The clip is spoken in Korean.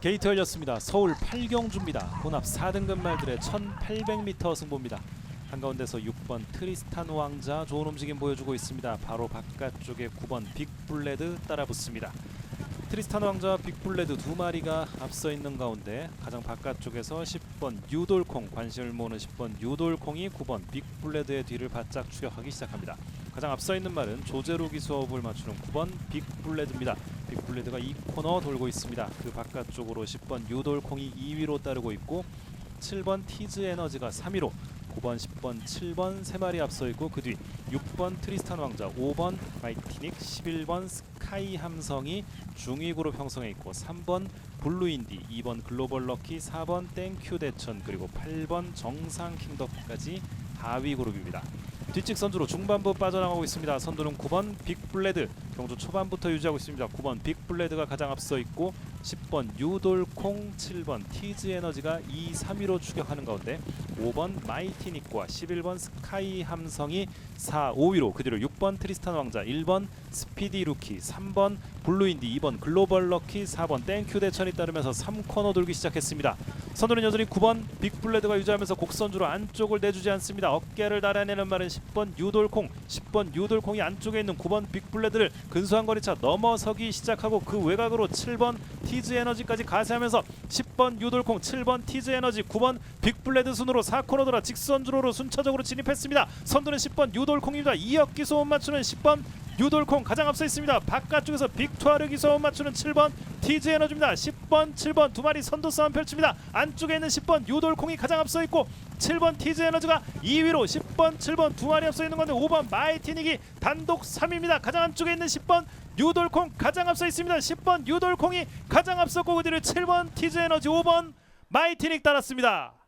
게이트 열렸습니다. 서울 팔경주입니다. 혼합 4등급 말들의 1800m 승부입니다. 한가운데서 6번 트리스탄 왕자 좋은 움직임 보여주고 있습니다. 바로 바깥쪽에 9번 빅블레드 따라붙습니다. 트리스탄 왕자와 빅블레드 두 마리가 앞서 있는 가운데 가장 바깥쪽에서 10번 유돌콩 관심을 모으는 10번 유돌콩이 9번 빅블레드의 뒤를 바짝 추격하기 시작합니다. 가장 앞서 있는 말은 조제로기 수업을 맞추는 9번 빅블레드입니다. 빅블레드가 이 코너 돌고 있습니다. 그 바깥쪽으로 10번 유돌콩이 2위로 따르고 있고 7번 티즈 에너지가 3위로 9번, 10번, 7번 세 마리 앞서 있고 그 뒤 6번 트리스탄 왕자, 5번 마이티닉, 11번 스카이 함성이 중위 그룹 형성해 있고 3번 블루인디, 2번 글로벌 럭키, 4번 땡큐 대천 그리고 8번 정상 킹덤까지 하위 그룹입니다. 뒷직 선두로 중반부 빠져나가고 있습니다. 선두는 9번 빅블레드 경주 초반부터 유지하고 있습니다. 9번 빅블레드가 가장 앞서 있고 10번 유돌콩, 7번 티즈 에너지가 2, 3위로 추격하는 가운데 5번 마이티닉과 11번 스카이 함성이 4, 5위로 그 뒤로 6번 트리스탄 왕자, 1번 스피디 루키, 3번 블루인디, 2번 글로벌 럭키, 4번 땡큐 대천이 따르면서 3코너 돌기 시작했습니다. 선두는 여전히 9번 빅블레드가 유지하면서 곡선주로 안쪽을 내주지 않습니다. 어깨를 달아내는 말은 10번 유돌콩, 10번 유돌콩이 안쪽에 있는 9번 빅블레드를 근소한 거리차 넘어서기 시작하고 그 외곽으로 7번 티즈 에너지까지 가세하면서 10번 유돌콩, 7번 티즈 에너지, 9번 빅블레드 순으로 4코너 돌아 직선주로로 순차적으로 진입했습니다. 선두는 10번 유돌콩입니다. 2억 기소음 맞추는 10번 유돌콩 가장 앞서 있습니다. 바깥쪽에서 빅투아르 기소음 맞추는 7번 티즈 에너지입니다. 10번, 7번 두 마리 선두 싸움 펼칩니다. 안쪽에 있는 10번 유돌콩이 가장 앞서 있고 7번 티즈 에너지가 2위로 10번, 7번 두 마리 앞서 있는 건데 5번 마이티닉이 단독 3위입니다. 가장 안쪽에 있는 10번 유돌콩 가장 앞서 있습니다. 10번 유돌콩이 가장 앞섰고 그 뒤를 7번 티즈 에너지 5번 마이티닉 따랐습니다.